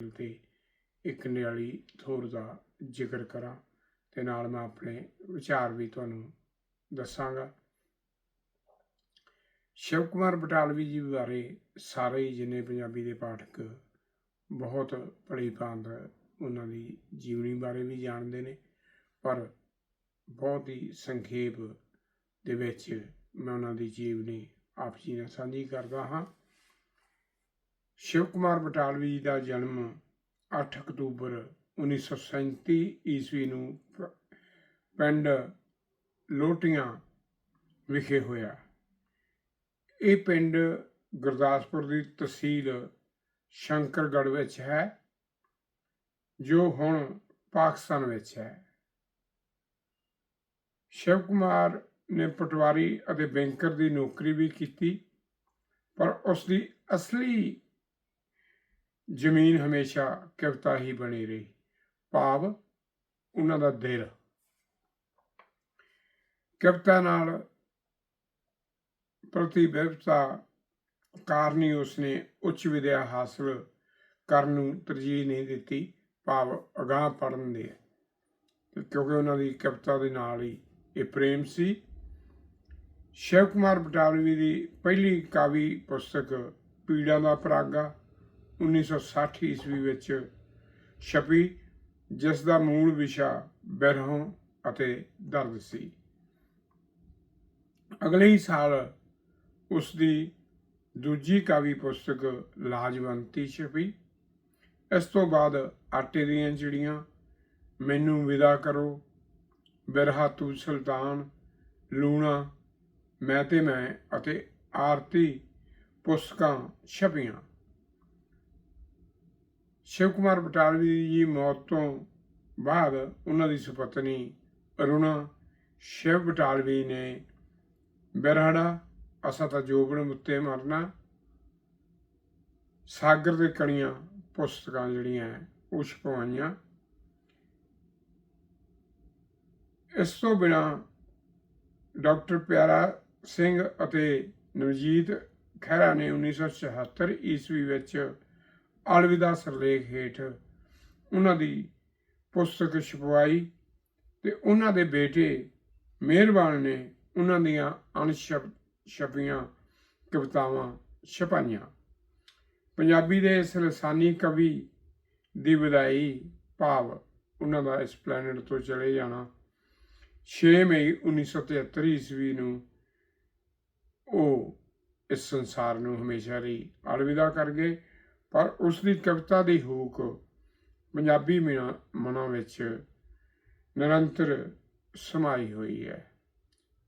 ਤੇ ਇੱਕ ਨਿਆਲੀ ਥੋਰ ਦਾ ਜ਼ਿਕਰ ਕਰਾਂ ਤੇ ਨਾਲ ਮੈਂ ਆਪਣੇ ਵਿਚਾਰ ਵੀ ਤੁਹਾਨੂੰ ਦੱਸਾਂਗਾ। ਸ਼ਿਵ ਕੁਮਾਰ ਬਟਾਲਵੀ ਜੀ ਬਾਰੇ ਸਾਰੇ ਹੀ ਜਿੰਨੇ ਪੰਜਾਬੀ ਦੇ ਪਾਠਕ ਬਹੁਤ ਭਲੀ ਭਾਂਤ ਉਹਨਾਂ ਦੀ ਜੀਵਨੀ ਬਾਰੇ ਵੀ ਜਾਣਦੇ ਨੇ, ਪਰ ਬਹੁਤ ਹੀ ਸੰਖੇਪ ਦੇ ਵਿੱਚ ਮੈਂ ਉਹਨਾਂ ਦੀ ਜੀਵਨੀ ਆਪ ਜੀ ਨਾਲ ਸਾਂਝੀ ਕਰਦਾ ਹਾਂ। ਸ਼ਿਵ ਕੁਮਾਰ ਬਟਾਲਵੀ ਜੀ ਦਾ ਜਨਮ 8 ਅਕਤੂਬਰ 1937 ਈਸਵੀ ਨੂੰ ਪਿੰਡ ਲੋਟੀਆਂ ਵਿਖੇ ਹੋਇਆ। ਇਹ ਪਿੰਡ ਗੁਰਦਾਸਪੁਰ ਦੀ ਤਹਿਸੀਲ ਸ਼ੰਕਰਗੜ੍ਹ ਵਿੱਚ ਹੈ, ਜੋ ਹੁਣ ਪਾਕਿਸਤਾਨ ਵਿੱਚ ਹੈ। ਸ਼ਿਵ ਕੁਮਾਰ ਨੇ ਪਟਵਾਰੀ ਅਤੇ ਬੈਂਕਰ ਦੀ ਨੌਕਰੀ ਵੀ ਕੀਤੀ, ਪਰ ਉਸ ਦੀ ਅਸਲੀ ਜ਼ਮੀਨ ਹਮੇਸ਼ਾ ਕਵਿਤਾ ਹੀ ਬਣੀ ਰਹੀ। ਭਾਵ ਉਹਨਾਂ ਦਾ ਦਿਲ। ਕਵਿਤਾ ਨਾਲ ਪ੍ਰਤੀਬਿੰਬਤਾ ਕਾਰਨੀ ਉਸਨੇ ਉੱਚ ਵਿਦਿਆ ਹਾਸਲ ਕਰਨ ਨੂੰ ਤਰਜੀਹ ਨਹੀਂ ਦਿੱਤੀ। ਭਾਵ ਅਗਾਹ ਪੜਨ ਦੇ। ਕਿਉਂਕਿ ਉਹਨਾਂ ਦੀ ਕਵਿਤਾ ਦੇ ਨਾਲ ਹੀ ਇਹ ਪ੍ਰੇਮ ਸੀ। ਸ਼ਿਵ ਕੁਮਾਰ ਬਟਾਲਵੀ ਦੀ ਪਹਿਲੀ ਕਾਵੀ ਪੁਸਤਕ ਪੀੜਾ ਦਾ ਪਰਾਗਾ 1960 ਈਸਵੀ ਵਿੱਚ ਛਪੀ, ਜਿਸ ਦਾ ਮੂਲ ਵਿਸ਼ਾ ਬਿਰਹੋਂ ਅਤੇ ਦਰਦ ਸੀ। ਅਗਲੇ ਹੀ ਸਾਲ ਉਸ ਦੀ ਦੂਜੀ ਕਾਵੀ ਪੁਸਤਕ ਲਾਜਵੰਤੀ ਛਪੀ। ਇਸ ਤੋਂ ਬਾਅਦ ਆਟੇ ਦੀਆਂ ਚਿੜੀਆਂ, ਮੈਨੂੰ ਵਿਦਾ ਕਰੋ, ਬਿਰਹਾ ਤੂੰ ਸੁਲਤਾਨ, ਲੂਣਾ, ਮੈਂ ਤੇ ਮੈਂ ਅਤੇ ਆਰਤੀ ਪੁਸਤਕਾਂ ਛਪੀਆਂ। ਸ਼ਿਵ ਕੁਮਾਰ ਬਟਾਲਵੀ ਦੀ ਮੌਤ ਤੋਂ ਬਾਅਦ ਉਹਨਾਂ ਦੀ ਸੁਪਤਨੀ ਅਰੁਣਾ ਸ਼ਿਵ ਬਟਾਲਵੀ ਨੇ ਬਿਰਹੜਾ ਅਸਾ ਤਾਂ ਜੋਬਨ ਮੁੱਤੇ ਮਰਨਾ ਸਾਗਰ ਦੇ ਕਣੀਆਂ ਪੁਸਤਕਾਂ ਜਿਹੜੀਆਂ ਹੈ, ਉਹ ਛਪਵਾਈਆਂ। ਇਸ ਤੋਂ ਬਿਨਾ ਡਾਕਟਰ ਪਿਆਰਾ ਸਿੰਘ ਅਤੇ ਨਵਜੀਤ ਖਹਿਰਾ ਨੇ 1976 ਈਸਵੀ ਵਿੱਚ ਅਲਵਿਦਾ ਸਰਲੇਖ ਹੇਠ ਉਹਨਾਂ ਦੀ ਪੁਸਤਕ ਛਪਵਾਈ ਤੇ ਉਹਨਾਂ ਦੇ ਬੇਟੇ ਮਿਹਰਬਾਨ ਨੇ ਉਹਨਾਂ ਦੀਆਂ ਅਣਛਪ, ਛਪੀਆਂ ਕਵਿਤਾਵਾਂ ਛਪਾਈਆਂ। ਪੰਜਾਬੀ ਦੇ ਇਸ ਲਸਾਨੀ ਕਵੀ ਦੀ ਵਿਦਾਈ ਭਾਵ ਉਹਨਾਂ ਦਾ ਇਸ ਪਲੈਨਟ ਤੋਂ ਚਲੇ ਜਾਣਾ 6 ਮਈ 1973 ਈਸਵੀ ਨੂੰ ਉਹ ਇਸ ਸੰਸਾਰ ਨੂੰ ਹਮੇਸ਼ਾ ਲਈ ਅਲਵਿਦਾ ਕਰ ਗਏ। ਪਰ ਉਸ ਦੀ ਕਵਿਤਾ ਦੀ ਹੂਕ ਪੰਜਾਬੀ ਮਨਾਂ ਮਨਾਂ ਵਿੱਚ ਨਿਰੰਤਰ ਸਮਾਈ ਹੋਈ ਹੈ।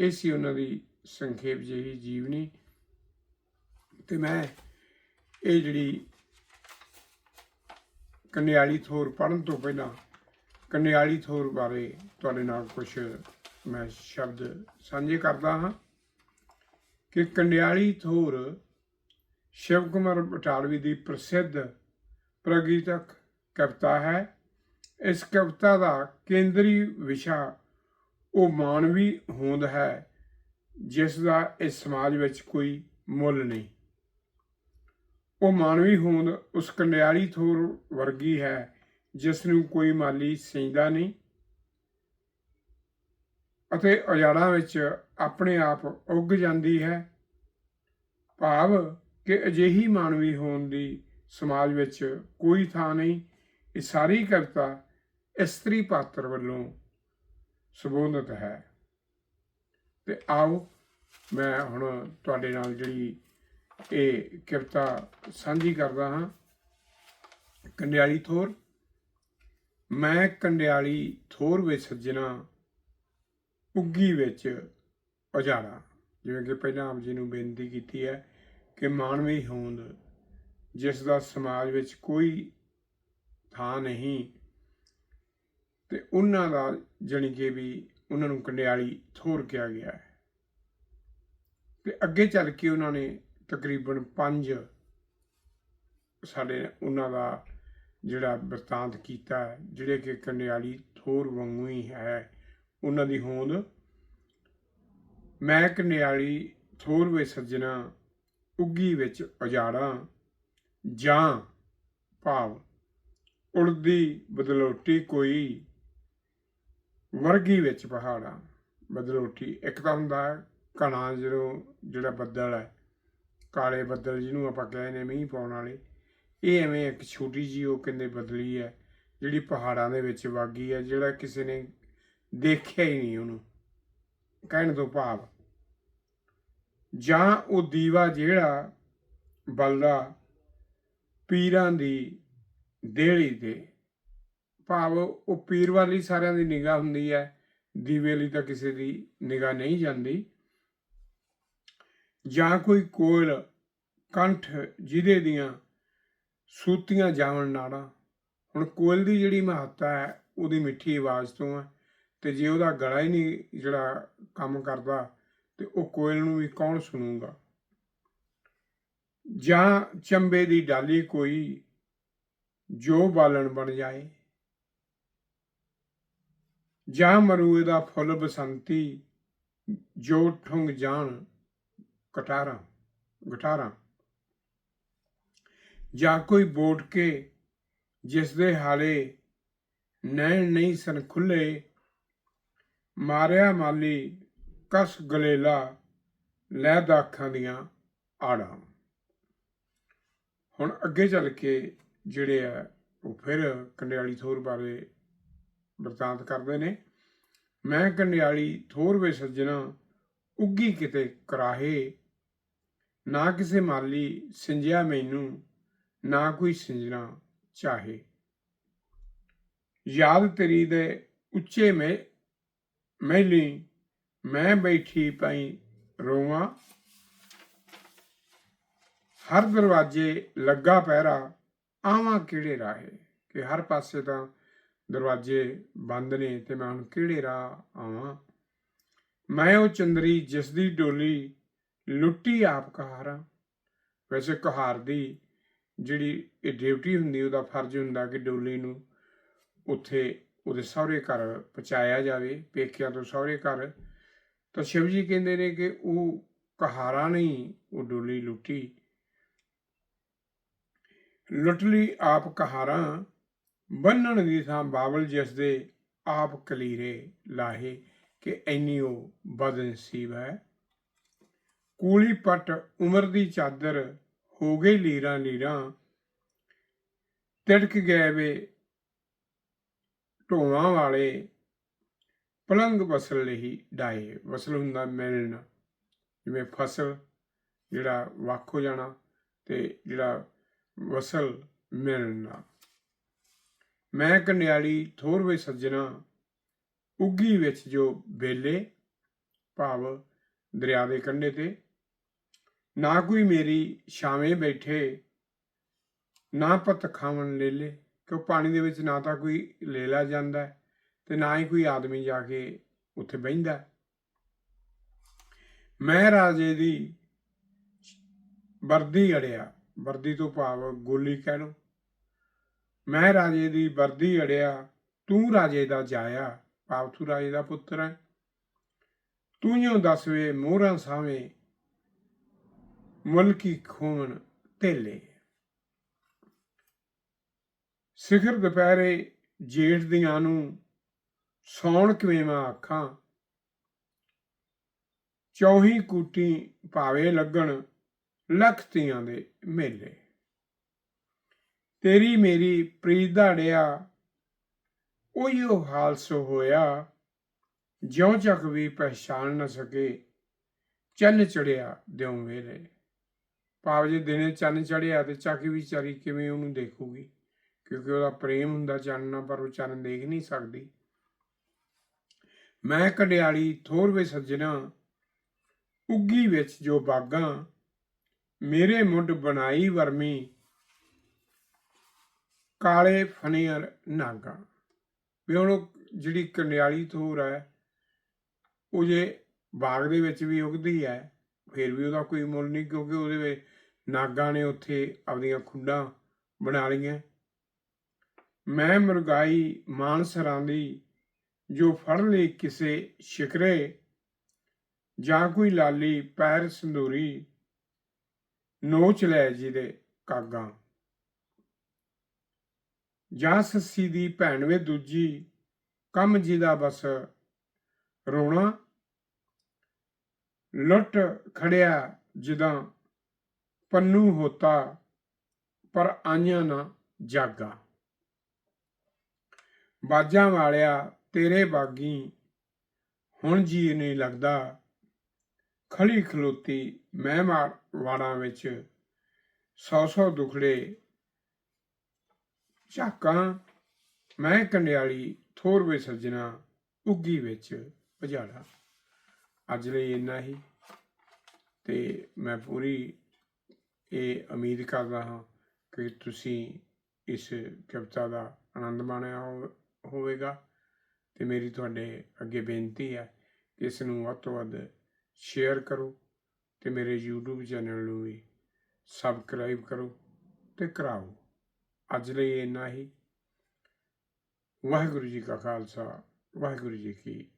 ਇਹ ਸੀ ਉਹਨਾਂ ਦੀ ਸੰਖੇਪ ਜਿਹੀ ਜੀਵਨੀ ਤੇ ਮੈਂ ਇਹ ਜਿਹੜੀ ਕੰਨਿਆਲੀ ਥੋਰ ਪੜਨ ਤੋਂ ਪਹਿਲਾਂ ਕੰਨਿਆਲੀ ਥੋਰ ਬਾਰੇ ਤੁਹਾਡੇ ਨਾਲ ਕੁਝ ਮੈਂ ਸ਼ਬਦ ਸਾਂਝੇ ਕਰਦਾ ਹਾਂ ਕਿ ਕੰਡਿਆਲੀ ਥੋਰ ਸ਼ਿਵ ਕੁਮਾਰ ਬਟਾਲਵੀ ਦੀ ਪ੍ਰਸਿੱਧ ਪ੍ਰਗੀਤਕ ਕਵਿਤਾ ਹੈ। ਇਸ ਕਵਿਤਾ ਦਾ ਕੇਂਦਰੀ ਵਿਸ਼ਾ ਉਹ ਮਾਨਵੀ ਹੋਂਦ ਹੈ ਜਿਸ ਦਾ ਇਸ ਸਮਾਜ ਵਿੱਚ ਕੋਈ ਮੁੱਲ ਨਹੀਂ। ਉਹ ਮਾਨਵੀ ਹੋਂਦ ਉਸ ਕੰਡਿਆਲੀ ਥੋਰ ਵਰਗੀ ਹੈ ਜਿਸ ਨੂੰ ਕੋਈ ਮਾਲੀ ਸੈਂਦਾ ਨਹੀਂ ਅਤੇ ਉਜਾੜਾਂ ਵਿੱਚ ਆਪਣੇ ਆਪ ਉੱਗ ਜਾਂਦੀ ਹੈ। ਭਾਵ ਕਿ ਅਜਿਹੀ ਮਾਨਵੀ ਹੋਣ ਦੀ ਸਮਾਜ ਵਿੱਚ ਕੋਈ ਥਾਂ ਨਹੀਂ। ਇਹ ਸਾਰੀ ਕਵਿਤਾ ਇਸਤਰੀ ਪਾਤਰ ਵੱਲੋਂ ਸੰਬੋਧਿਤ ਹੈ। ਤੇ ਆਓ ਮੈਂ ਹੁਣ ਤੁਹਾਡੇ ਨਾਲ ਜਿਹੜੀ ਇਹ ਕਵਿਤਾ ਸਾਂਝੀ ਕਰਦਾ ਹਾਂ। ਕੰਡਿਆਲੀ ਥੋਰ। ਮੈਂ ਕੰਡਿਆਲੀ ਥੋਰ ਵਿੱਚ ਸੱਜਣਾ, ਉੱਗੀ ਵਿੱਚ ਉਜਾੜਾ ਜਿਵੇਂ ਕਿ ਪਹਿਲਾਂ ਆਪ ਜੀ ਨੂੰ ਬੇਨਤੀ ਕੀਤੀ ਹੈ ਕਿ ਮਾਨਵੀ ਹੋਂਦ, ਜਿਸ ਦਾ ਸਮਾਜ ਵਿੱਚ ਕੋਈ ਥਾਂ ਨਹੀਂ, ਤੇ ਉਹਨਾਂ ਦਾ ਜਾਣੀ ਕਿ ਵੀ ਉਹਨਾਂ ਨੂੰ ਕੰਡਿਆਲੀ ਥੋਰ ਕਿਹਾ ਗਿਆ ਹੈ। ਤੇ ਅੱਗੇ ਚੱਲ ਕੇ ਉਹਨਾਂ ਨੇ ਤਕਰੀਬਨ 5 ਸਾਡੇ ਉਹਨਾਂ ਦਾ ਜਿਹੜਾ ਵਰਤਾਂਤ ਕੀਤਾ ਜਿਹੜੇ ਕਿ ਕੰਡਿਆਲੀ ਥੋਰ ਵਾਂਗੂ ਹੀ ਹੈ, ਉਹਨਾਂ ਦੀ ਹੋਂਦ। ਮੈਂ ਕੰਡਿਆਲੀ ਥੋਰ ਵੇ ਸੱਜਣਾ ਉੱਗੀ ਵਿੱਚ ਉਜਾੜਾਂ ਜਾਂ ਭਾਵ ਉੜਦੀ ਬਦਲੋਟੀ ਕੋਈ ਵਰਗੀ ਵਿੱਚ ਪਹਾੜਾਂ। ਬਦਲੋਟੀ ਇੱਕ ਤਾਂ ਹੁੰਦਾ ਘਣਾ ਜਦੋਂ ਜਿਹੜਾ ਬੱਦਲ ਹੈ, ਕਾਲੇ ਬੱਦਲ ਜਿਹਨੂੰ ਆਪਾਂ ਕਹਿੰਦੇ ਨੇ ਮੀਂਹ ਪਾਉਣ ਵਾਲੇ, ਇਹ ਐਵੇਂ ਇੱਕ ਛੋਟੀ ਜੀ ਉਹ ਕਹਿੰਦੇ ਬਦਲੀ ਹੈ, ਜਿਹੜੀ ਪਹਾੜਾਂ ਦੇ ਵਿੱਚ ਵਾਗੀ ਹੈ, ਜਿਹੜਾ ਕਿਸੇ ਨੇ ਦੇਖਿਆ ਹੀ ਨਹੀਂ ਉਹਨੂੰ। ਕਹਿਣ ਤੋਂ ਭਾਵ ਜਾਂ ਉਹ ਦੀਵਾ ਜਿਹੜਾ ਬਲਦਾ ਪੀਰਾਂ ਦੀ ਦੇਹਲੀ ਤੇ। ਭਾਵ ਉਹ ਪੀਰ ਵਾਲੀ ਸਾਰਿਆਂ ਦੀ ਨਿਗਾਹ ਹੁੰਦੀ ਹੈ, ਦੀਵੇ ਲਈ ਤਾਂ ਕਿਸੇ ਦੀ ਨਿਗਾਹ ਨਹੀਂ ਜਾਂਦੀ। ਜਾਂ ਕੋਈ ਕੋਇਲ ਕੰਠ ਜਿਹਦੇ ਦੀਆਂ ਸੂਤੀਆਂ ਜਾਵਣ ਨਾੜਾਂ। ਹੁਣ ਕੋਇਲ ਦੀ ਜਿਹੜੀ ਮਹੱਤਤਾ ਹੈ, ਉਹਦੀ ਮਿੱਠੀ ਆਵਾਜ਼ ਤੋਂ ਹੈ, ਤੇ ਜੇ ਉਹਦਾ ਗਲਾ ਹੀ ਨਹੀਂ ਜਿਹੜਾ ਕੰਮ ਕਰਦਾ ਤੇ ਉਹ ਕੋਇਲ ਨੂੰ ਵੀ ਕੌਣ ਸੁਣੂਗਾ? ਜਾਂ ਚੰਬੇ ਦੀ ਡਾਲੀ ਕੋਈ ਜੋ ਬਾਲਣ ਬਣ ਜਾਏ? ਜਾਂ ਮਰੂਏ ਦਾ ਫੁੱਲ ਬਸੰਤੀ ਜੋ ਠੁੰਗ ਜਾਣ ਕਟਾਰਾਂ, ਗਟਾਰਾਂ? ਜਾਂ ਕੋਈ ਬੋਟ ਕੇ ਜਿਸ ਦੇ ਹਾਲੇ ਨੈਣ ਨਹੀਂ ਸਨ ਖੁੱਲੇ, ਮਾਰਿਆ ਮਾਲੀ ਕਸ ਗਲੇਲਾ, ਲੈ ਦਾਖਾਂ ਦੀਆਂ ਆੜਾਂ। ਹੁਣ ਅੱਗੇ ਚੱਲ ਕੇ ਜਿਹੜੇ ਆ, ਉਹ ਫਿਰ ਕੰਡਿਆਲੀ ਥੋਰ ਬਾਰੇ ਵਰਤਾਂਤ ਕਰਦੇ ਨੇ। ਮੈਂ ਕੰਡਿਆਲੀ ਥੋਰ ਵੇ ਸੱਜਣਾ, ਉੱਗੀ ਕਿਤੇ ਕਰਾਹੇ। ਨਾ ਕਿਸੇ ਮਾਲੀ ਸਿੰਜਿਆ ਮੈਨੂੰ, ਨਾ ਕੋਈ ਸਿੰਜਣਾ ਚਾਹੇ। ਯਾਦ ਤੇਰੀ ਦੇ ਉੱਚੇ ਮੇ ਮਹਿਲੀ ਮੈਂ ਬੈਠੀ ਪਈ ਰੋਵਾਂ। ਹਰ ਦਰਵਾਜ਼ੇ ਲੱਗਾ ਪਹਿਰਾ, ਆਵਾਂ ਕਿਹੜੇ ਰਾਹੇ? ਕਿ ਹਰ ਪਾਸੇ ਤਾਂ ਦਰਵਾਜ਼ੇ ਬੰਦ ਨੇ ਤੇ ਮੈਂ ਹੁਣ ਕਿਹੜੇ ਰਾਹ ਆਵਾਂ? ਮੈਂ ਉਹ ਚੰਦਰੀ ਜਿਸ ਦੀ ਡੋਲੀ ਲੁੱਟੀ ਆਪ ਕਹਾਰਾਂ। ਵੈਸੇ ਕਹਾਰ ਦੀ ਜਿਹੜੀ ਇਹ ਡਿਊਟੀ ਹੁੰਦੀ, ਉਹਦਾ ਫਰਜ਼ ਹੁੰਦਾ ਕਿ ਡੋਲੀ ਨੂੰ ਉੱਥੇ ਉਹਦੇ ਸਹੁਰੇ ਘਰ ਪਹੁੰਚਾਇਆ ਜਾਵੇ, ਪੇਕਿਆਂ ਤੋਂ ਸਹੁਰੇ ਘਰ ਤਾਂ ਸ਼ਿਵ ਜੀ ਕਹਿੰਦੇ ਨੇ ਕਿ ਉਹ ਕਹਾਰਾ ਨਹੀਂ, ਉਹ ਡੋਲੀ ਲੁੱਟੀ। ਲੁੱਟ ਲਈ ਆਪ ਕਹਾਰਾਂ, ਬੰਨਣ ਦੀ ਥਾਂ ਬਾਬਲ ਜਿਸ ਦੇ ਆਪ ਕਲੀਰੇ ਲਾਹੇ ਕਿ ਐਨੀ ਉਹ ਬਦਨਸੀਬ ਹੈ। ਕੂਲੀ ਪਟ ਉਮਰ ਦੀ ਚਾਦਰ ਹੋ ਗਈ ਲੀਰਾਂ ਲੀਰਾਂ, ਤਿੜਕ ਗਏ ਵੇ ਢੋਵਾਂ ਵਾਲੇ ਪਲੰਗ ਵਸਲ ਲਈ ਡਾਏ ਵਸਲ ਹੁੰਦਾ ਮਿਲਣਾ ਜਿਵੇਂ ਫਸਲ ਜਿਹੜਾ ਵੱਖ ਹੋ ਜਾਣਾ ਤੇ ਜਿਹੜਾ ਵਸਲ ਮਿਲਣਾ ਮੈਂ ਕੰਡਿਆਲੀ ਥੋਰਵੇ ਸੱਜਣਾ ਉੱਗੀ ਵਿੱਚ ਜੋ ਵੇਲੇ ਭਾਵ ਦਰਿਆ ਦੇ ਕੰਢੇ ਤੇ। ਨਾ ਕੋਈ ਮੇਰੀ ਛਾਵੇਂ ਬੈਠੇ ਨਾ ਪਤ ਖਾਵਣ ਲੇਲੇ ਕਿਉਂ ਪਾਣੀ ਦੇ ਵਿੱਚ ਨਾ ਤਾਂ ਕੋਈ ਲੇਲਾ ਜਾਂਦਾ। ਹੈ, ਤੇ ਨਾ ਹੀ ਕੋਈ ਆਦਮੀ ਜਾ ਕੇ ਉੱਥੇ ਬਹਿੰਦਾ। ਹੈ। ਰਾਜੇ ਦੀ ਵਰਦੀ ਅੜਿਆ। ਵਰਦੀ ਤੋਂ ਭਾਵ ਗੋਲੀ ਕਹਿ ਲਓ। ਮੈਂ ਰਾਜੇ ਦੀ ਵਰਦੀ ਅੜਿਆ, ਤੂੰ ਰਾਜੇ ਦਾ ਜਾਇਆ ਭਾਵ ਤੂੰ ਰਾਜੇ ਦਾ ਪੁੱਤਰ ਹੈ। ਤੂੰ ਜੋ ਦਸਵੇਂ ਮੋਹਰਾਂ ਸਾਵੇਂ ਮੁਲਕੀ ਖੂਨ ਤੇਲੇ ਸਿਖਰ ਦੁਪਹਿਰੇ ਜੇਠ ਦੀਆਂ ਨੂੰ ਸੌਣ ਕਿਵੇਂ ਮਾਂ ਅੱਖਾਂ ਚੌਹੀ ਕੂਟੀ ਭਾਵੇਂ ਲੱਗਣ ਲੱਖ ਤੀਆਂ ਦੇ ਮੇਲੇ। ਤੇਰੀ ਮੇਰੀ ਪ੍ਰੀਤ ਦਾੜਿਆ ਉਹੀਓ ਹਾਲ ਸੋ ਹੋਇਆ। ਜਿਉਂ ਚੱਕ ਵੀ ਪਹਿਚਾਨ ਨਾ ਸਕੇ, ਚੰਨ ਚੜਿਆ ਦਿਉ ਵੇਲੇ ਭਾਵ ਜੇ ਦਿਨੇ ਚੰਨ ਚੜਿਆ ਤੇ ਚੱਕ ਵੀ ਵਿਚਾਰੀ ਕਿਵੇਂ ਉਹਨੂੰ ਦੇਖੂਗੀ, ਕਿਉਂਕਿ ਉਹਦਾ ਪ੍ਰੇਮ ਹੁੰਦਾ ਚੰਨ ਨਾਲ, ਪਰ ਉਹ ਚੰਨ ਦੇਖ ਨਹੀਂ ਸਕਦੀ। ਮੈਂ ਕਡਿਆਲੀ ਥੋਰਵੇ ਸੱਜਣਾ, ਉੱਗੀ ਵਿੱਚ ਜੋ ਬਾਗਾਂ, ਮੇਰੇ ਮੁੱਢ ਬਣਾਈ ਵਰਮੀ, ਕਾਲੇ ਫਨੀਅਰ ਨਾਗਾ। ਵੀ ਹੁਣ ਉਹ ਜਿਹੜੀ ਕੰਡਿਆਲੀ ਥੋਰ ਹੈ, ਉਹ ਜੇ ਬਾਗ ਦੇ ਵਿੱਚ ਵੀ ਉਗਦੀ ਹੈ, ਫਿਰ ਵੀ ਉਹਦਾ ਕੋਈ ਮੁੱਲ ਨਹੀਂ, ਕਿਉਂਕਿ ਉਹਦੇ ਵਿੱਚ ਨਾਗਾਂ ਨੇ ਉੱਥੇ ਆਪਦੀਆਂ ਖੁੱਡਾਂ ਬਣਾ ਲਈਆਂ। ਮੈਂ ਮੁਰਗਾਈ ਮਾਨਸਰਾਂ ਦੀ ਜੋ ਫੜ ਲਈ ਕਿਸੇ ਸ਼ਿਕਰੇ ਜਾਂ ਕੋਈ ਲਾਲੀ ਪੈਰ ਸੰਦੂਰੀ ਨੋਚ ਲੈ ਜਿਹਦੇ ਕਾਗਾਂ। ਜਾਂ ਸੱਸੀ ਦੀ ਭੈਣ ਵੇ ਦੂਜੀ, ਕੰਮ ਜੀ ਦਾ ਬਸ ਰੋਣਾ। ਲੁੱਟ ਖੜਿਆ ਜਿਦਾਂ ਪੰਨੂ ਹੋਤਾ, ਪਰ ਆਈਆਂ ਨਾ ਜਾਗਾ। ਬਾਜਾਂ ਵਾਲਿਆ ਤੇਰੇ ਬਾਗੀ। ਹੁਣ ਜੀ ਨਹੀਂ ਲੱਗਦਾ। ਖਲੀ ਖਲੋਤੀ ਮੈਂ ਮਾਰ ਵਾੜਾਂ ਵਿੱਚ। ਸੌ ਸੌ ਦੁਖੜੇ ਝਾਕਾਂ। ਮੈਂ ਕੰਡਿਆਲੀ ਥੋਰ ਵੇ ਸੱਜਣਾ ਉੱਗੀ ਵਿੱਚ ਭਜਾੜਾ। ਅੱਜ ਲਈ ਇੰਨਾ ਹੀ। ਤੇ ਮੈਂ ਪੂਰੀ ਇਹ ਉਮੀਦ ਕਰਦਾ ਹਾਂ ਕਿ ਤੁਸੀਂ ਇਸ ਕਵਿਤਾ ਦਾ ਆਨੰਦ ਮਾਣਿਆ ਹੋ- ਹੋਵੇਗਾ। ਤੇ ਮੇਰੀ ਤੁਹਾਡੇ ਅੱਗੇ ਬੇਨਤੀ ਹੈ ਕਿ ਇਸ ਨੂੰ ਵੱਧ ਤੋਂ ਵੱਧ ਸ਼ੇਅਰ ਕਰੋ ਤੇ ਮੇਰੇ YouTube ਚੈਨਲ ਨੂੰ ਵੀ ਸਬਸਕ੍ਰਾਈਬ ਕਰੋ ਤੇ ਕਰਾਓ। ਅੱਜ ਲਈ ਇੰਨਾ ਹੀ। ਵਾਹਿਗੁਰੂ ਜੀ ਕਾ ਖਾਲਸਾ, ਵਾਹਿਗੁਰੂ ਜੀ ਕੀ